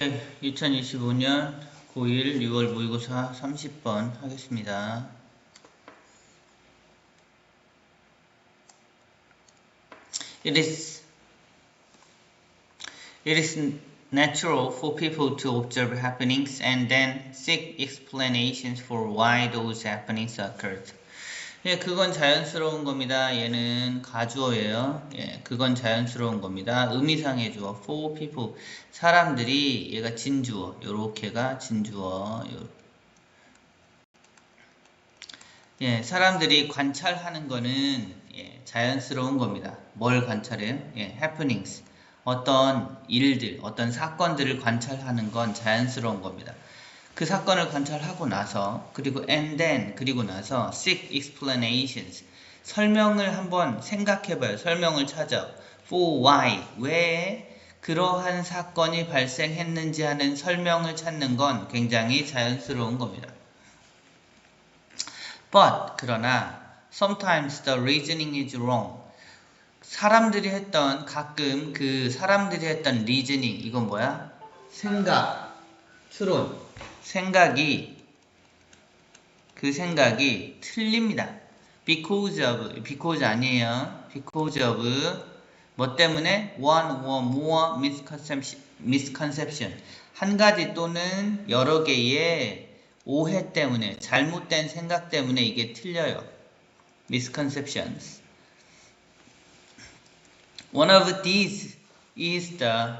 네, 2025년 고1 6월 모의고사 30번 하겠습니다. It is it is natural for people to observe happenings and then seek explanations for why those happenings occurred. 예, 그건 자연스러운 겁니다. 얘는 가주어예요. 예, 그건 자연스러운 겁니다. 의미상의 주어 for people 사람들이 얘가 진주어 요렇게가 진주어 요. 예, 사람들이 관찰하는 거는 예, 자연스러운 겁니다. 뭘 관찰해요? 예, happenings 어떤 일들, 어떤 사건들을 관찰하는 건 자연스러운 겁니다. 그 사건을 관찰하고 나서 그리고 and then 그리고 나서 seek explanations 설명을 한번 생각해봐요. 설명을 찾아 for why 왜 그러한 사건이 발생했는지 하는 설명을 찾는 건 굉장히 자연스러운 겁니다. But 그러나 sometimes the reasoning is wrong. 사람들이 했던 가끔 그 사람들이 했던 reasoning 이건 뭐야? 생각, 추론 생각이 그 생각이 틀립니다. because of because 아니에요. because of 뭐 때문에 one or more misconception, misconception 한 가지 또는 여러 개의 오해 때문에 잘못된 생각 때문에 이게 틀려요. misconceptions. One of these is the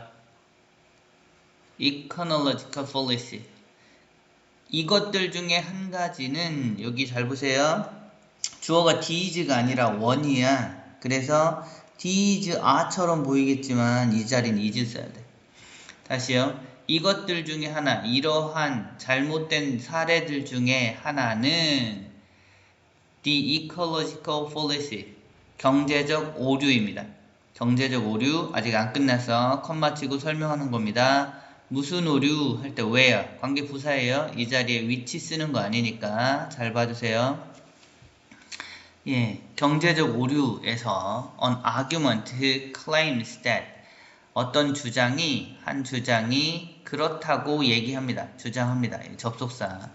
ecological policy. 이것들 중에 한 가지는 여기 잘 보세요. 주어가 디즈가 아니라 원이야. 그래서 디즈 아처럼 보이겠지만 이 자리는 이즈 써야 돼. 다시요. 이것들 중에 하나, 이러한 잘못된 사례들 중에 하나는 the ecological fallacy, 경제적 오류입니다. 경제적 오류 아직 안 끝나서 컴마 치고 설명하는 겁니다. 무슨 오류 할 때 where 관계 부사예요. 이 자리에 위치 쓰는 거 아니니까 잘 봐주세요. 예, 경제적 오류에서 an argument claims that 어떤 주장이 한 주장이 그렇다고 얘기합니다. 주장합니다. 접속사.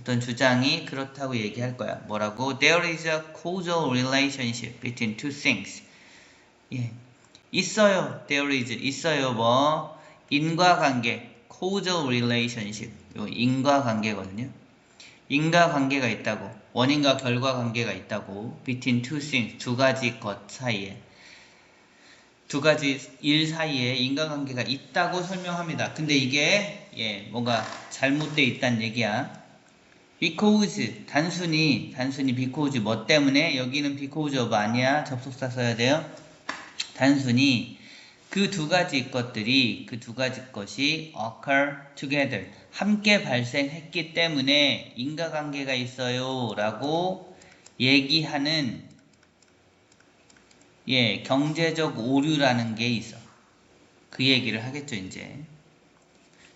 어떤 주장이 그렇다고 얘기할 거야. 뭐라고? There is a causal relationship between two things. 예, 있어요. There is 있어요. 뭐 인과관계, causal relationship, 요 인과관계거든요. 인과관계가 있다고, 원인과 결과관계가 있다고, between two things, 두 가지 것 사이에, 두 가지 일 사이에 인과관계가 있다고 설명합니다. 근데 이게 예, 뭔가 잘못되어 있다는 얘기야. because 단순히 단순히 because 뭐 때문에 여기는 because of 아니야 접속사 써야 돼요. 단순히 그 두 가지 것들이 그 두 가지 것이 occur together 함께 발생했기 때문에 인과관계가 있어요라고 얘기하는 예 경제적 오류라는 게 있어. 그 얘기를 하겠죠 이제.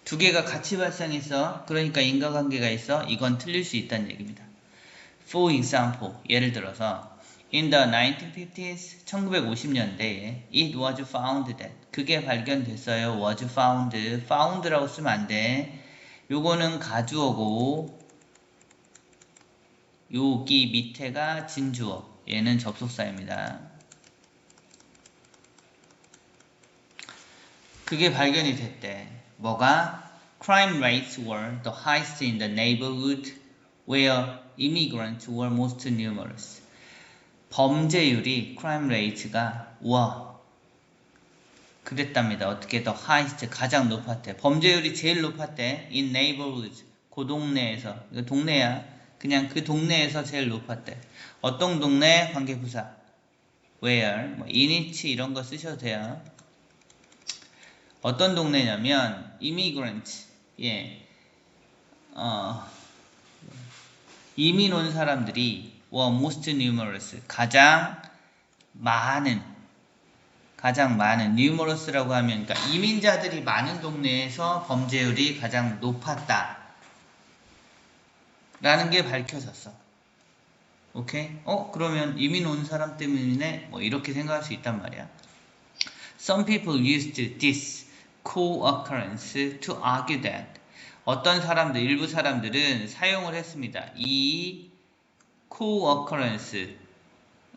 두 개가 같이 발생했어. 그러니까 인과관계가 있어. 이건 틀릴 수 있다는 얘기입니다. For example, 예를 들어서 In the 1950s, 1950년대에 it was found that 그게 발견됐어요. was found, found라고 쓰면 안 돼. 요거는 가주어고 여기 밑에가 진주어. 얘는 접속사입니다. 그게 발견이 됐대. 뭐가? Crime rates were the highest in the neighborhood where immigrants were most numerous. 범죄율이 crime rate가 우와 그랬답니다. 어떻게 더 highest 가장 높았대. 범죄율이 제일 높았대. in neighborhood 그 동네에서 이거 동네야. 그냥 그 동네에서 제일 높았대. 어떤 동네 관계부사 where 뭐 inich 이런 거 쓰셔도 돼요. 어떤 동네냐면 immigrant 예. 어, 이민 온 사람들이 were most numerous 가장 많은 가장 많은 numerous라고 하면 그러니까 이민자들이 많은 동네에서 범죄율이 가장 높았다 라는 게 밝혀졌어 오케이? 어? 그러면 이민 온 사람 때문에 뭐 이렇게 생각할 수 있단 말이야 Some people used this co-occurrence to argue that 어떤 사람들, 일부 사람들은 사용을 했습니다. 이 co-occurrence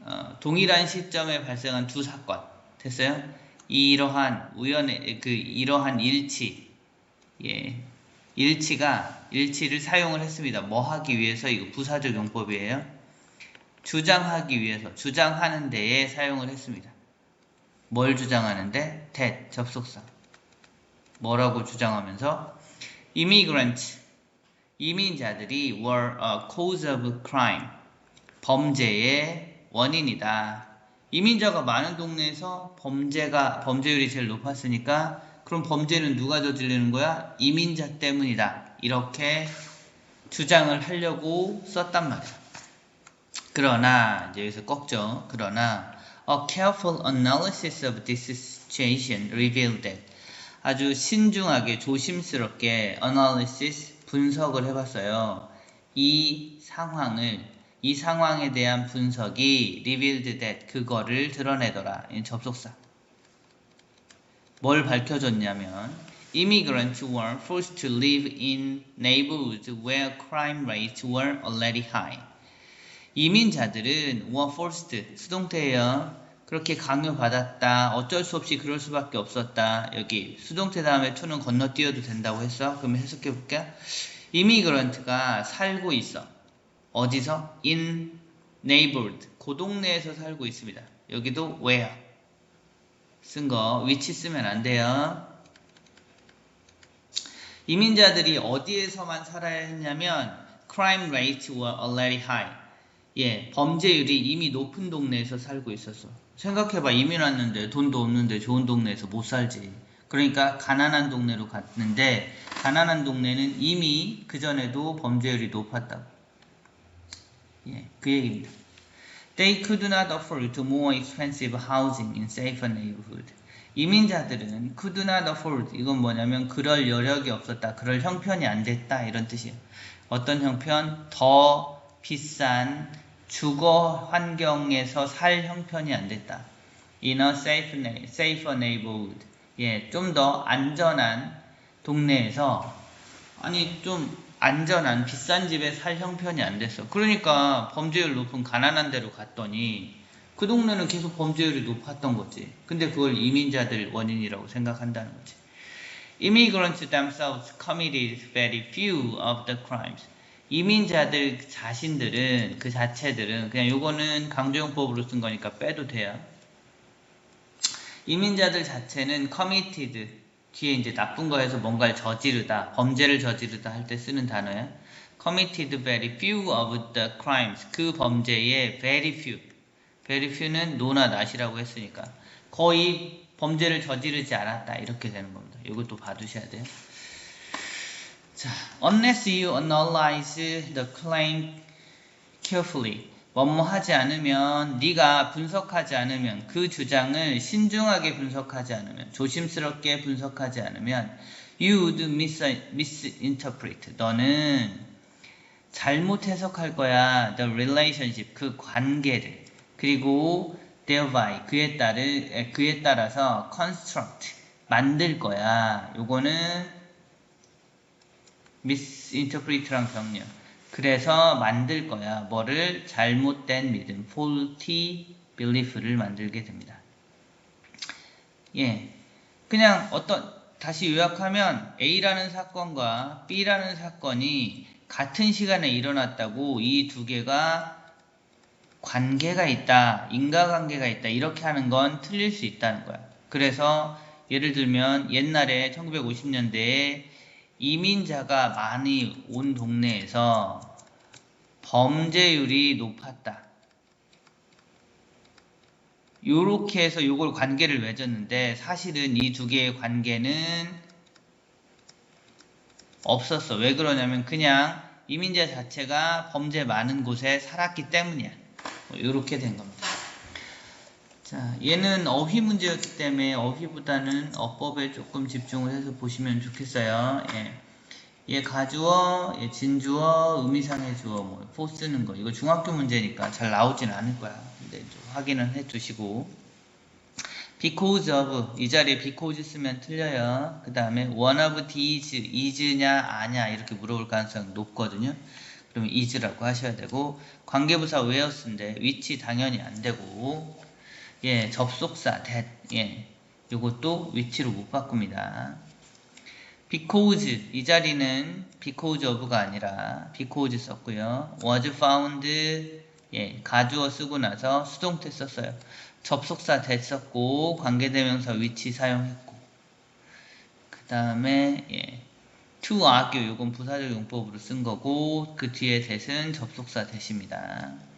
어, 동일한 시점에 발생한 두 사건 됐어요? 이러한 우연의 그 이러한 일치 예 일치가 일치를 사용을 했습니다. 뭐 하기 위해서 이거 부사적 용법이에요. 주장하기 위해서 주장하는 데에 사용을 했습니다. 뭘 주장하는데? that 접속사 뭐라고 주장하면서 immigrant 이민자들이 were a cause of crime 범죄의 원인이다. 이민자가 많은 동네에서 범죄가 범죄율이 제일 높았으니까 그럼 범죄는 누가 저지르는 거야? 이민자 때문이다. 이렇게 주장을 하려고 썼단 말이야. 그러나 이제 여기서 꺾죠. 그러나 a careful analysis of this situation revealed that 아주 신중하게 조심스럽게 analysis 분석을 해봤어요. 이 상황을 이 상황에 대한 분석이 revealed that 그거를 드러내더라. 이 접속사. 뭘 밝혀줬냐면 immigrants were forced to live in neighborhoods where crime rates were already high. 이민자들은 were forced 수동태예요. 그렇게 강요받았다. 어쩔 수 없이 그럴 수밖에 없었다. 여기 수동태 다음에 to는 건너뛰어도 된다고 했어. 그럼 해석해 볼게요. 이미그런트가 살고 있어. 어디서? in neighborhood. 그 동네에서 살고 있습니다. 여기도 where. 쓴거 위치 쓰면 안 돼요. 이민자들이 어디에서만 살아야 했냐면 crime rate were already high. 예, 범죄율이 이미 높은 동네에서 살고 있었어. 생각해봐, 이민 왔는데 돈도 없는데 좋은 동네에서 못 살지. 그러니까 가난한 동네로 갔는데 가난한 동네는 이미 그 전에도 범죄율이 높았다고. 예, 그 얘기입니다. They could not afford more expensive housing in safer neighborhood. 이민자들은 could not afford 이건 뭐냐면 그럴 여력이 없었다, 그럴 형편이 안 됐다 이런 뜻이에요. 어떤 형편? 더 비싼 주거 환경에서 살 형편이 안 됐다. In a safe, safer neighborhood. 예, 좀 더 안전한 동네에서 아니 좀 안전한 비싼 집에 살 형편이 안 됐어. 그러니까 범죄율 높은 가난한 데로 갔더니 그 동네는 계속 범죄율이 높았던 거지. 근데 그걸 이민자들 원인이라고 생각한다는 거지. Immigrants themselves committed very few of the crimes. 이민자들 자신들은 그 자체들은 그냥 요거는 강조용법으로 쓴 거니까 빼도 돼요. 이민자들 자체는 committed 뒤에 이제 나쁜 거에서 뭔가를 저지르다, 범죄를 저지르다 할 때 쓰는 단어야. committed very few of the crimes. 그 범죄의 very few. very few는 no나 not이라고 했으니까 거의 범죄를 저지르지 않았다 이렇게 되는 겁니다. 이것도 봐두셔야 돼요. 자, unless you analyze the claim carefully. 뭐뭐 하지 않으면 네가 분석하지 않으면 그 주장을 신중하게 분석하지 않으면 조심스럽게 분석하지 않으면 you would mis, misinterpret. 너는 잘못 해석할 거야 the relationship 그 관계를. 그리고 thereby 그에 따르 그에 따라서 construct 만들 거야. 요거는 misinterpret랑 병렬 그래서 만들 거야. 뭐를 잘못된 믿음, faulty belief를 만들게 됩니다. 예. 그냥 어떤 다시 요약하면 A라는 사건과 B라는 사건이 같은 시간에 일어났다고 이 두 개가 관계가 있다, 인과관계가 있다 이렇게 하는 건 틀릴 수 있다는 거야. 그래서 예를 들면 옛날에 1950년대에 이민자가 많이 온 동네에서 범죄율이 높았다. 요렇게 해서 요걸 관계를 맺었는데 사실은 이 두 개의 관계는 없었어. 왜 그러냐면 그냥 이민자 자체가 범죄 많은 곳에 살았기 때문이야. 이렇게 된 겁니다. 자, 얘는 어휘 문제였기 때문에 어휘보다는 어법에 조금 집중을 해서 보시면 좋겠어요. 예. 얘 가주어, 얘 진주어, 의미상의 주어, 뭐, 포 쓰는 거. 이거 중학교 문제니까 잘 나오진 않을 거야. 근데 좀 확인을 해 두시고. because of 이 자리에 because 쓰면 틀려요. 그 다음에 one of these is냐 아냐 이렇게 물어볼 가능성이 높거든요. 그러면 is라고 하셔야 되고 관계부사 where인데 which 당연히 안 되고 예 접속사 that 예 요것도 which로 못 바꿉니다. because 이 자리는 because of가 아니라 because 썼고요. was found 예 가주어 쓰고 나서 수동태 썼어요. 접속사 썼고 관계대명사 which 사용했고 그 다음에 예 to argue 요건 부사적 용법으로 쓴 거고 그 뒤에 that은 접속사 that입니다.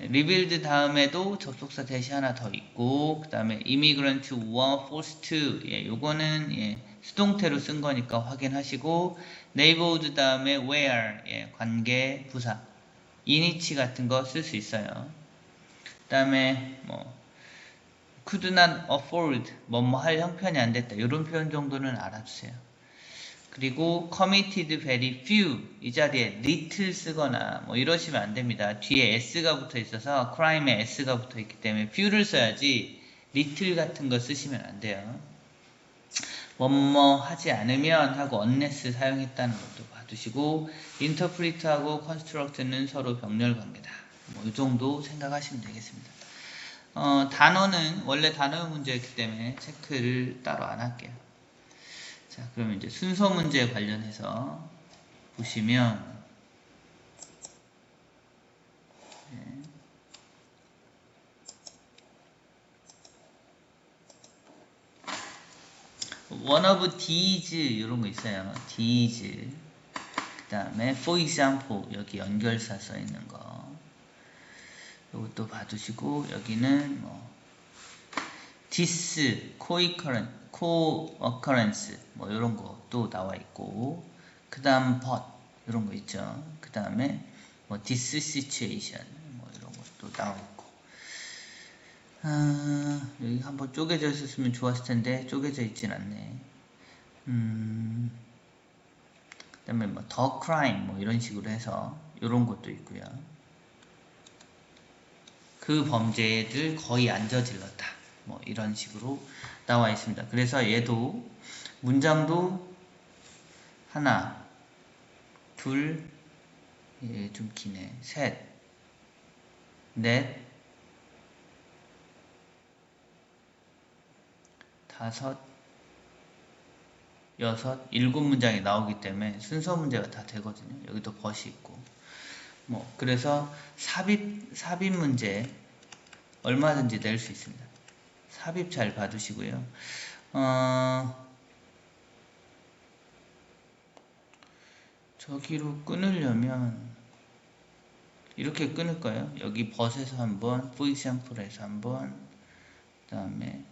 Rebuild 다음에도 접속사 that이 하나 더 있고 그 다음에 immigrant were forced to 예, 요거는 예, 수동태로 쓴 거니까 확인하시고 neighborhood 다음에 where 예, 관계 부사 inich 같은 거 쓸 수 있어요. 그 다음에 뭐 could not afford 뭐뭐 할 형편이 안 됐다 이런 표현 정도는 알아주세요. 그리고 committed very few 이 자리에 little 쓰거나 뭐 이러시면 안 됩니다. 뒤에 s가 붙어 있어서 crime에 s가 붙어 있기 때문에 few를 써야지 little 같은 거 쓰시면 안 돼요. 뭐뭐 하지 않으면 하고 unless 사용했다는 것도 봐두시고 interpret하고 construct는 서로 병렬 관계다. 뭐 이 정도 생각하시면 되겠습니다. 어, 단어는 원래 단어 문제였기 때문에 체크를 따로 안 할게요. 자, 그러면 이제 순서 문제 관련해서 보시면 네. one of these 이런 거 있어요. these 그 다음에 for example 여기 연결사 써 있는 거 이것도 봐두시고 여기는 뭐 this co-occurrence, co-occurrence 뭐 이런 것도 나와 있고 그 다음 but 이런 거 있죠. 그 다음에 뭐 this situation 뭐 이런 것도 나와 있고 아, 여기 한번 쪼개져 있었으면 좋았을 텐데 쪼개져 있진 않네. 음, 그 다음에 뭐 the crime 뭐 이런 식으로 해서 이런 것도 있고요. 그 범죄를 거의 안 저질렀다. 뭐 이런 식으로 나와 있습니다. 그래서 얘도 문장도 하나, 둘, 예, 좀 기네. 셋, 넷, 다섯, 여섯, 일곱 문장이 나오기 때문에 순서 문제가 다 되거든요. 여기도 벗이 있고. 뭐 그래서 삽입 삽입 문제 얼마든지 낼 수 있습니다. 삽입 잘 봐두시고요. 어, 저기로 끊으려면 이렇게 끊을 거예요. 여기 벗에서 한번, V샘플에서 한번, 그 다음에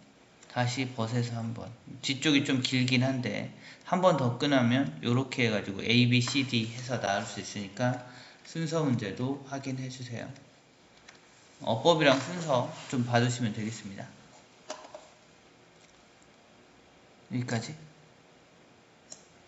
다시 벗에서 한번. 뒤쪽이 좀 길긴 한데 한 번 더 끊으면 이렇게 해가지고 A, B, C, D 해서 나올 수 있으니까 순서 문제도 확인해 주세요. 어법이랑 순서 좀 봐주시면 되겠습니다. 여기까지.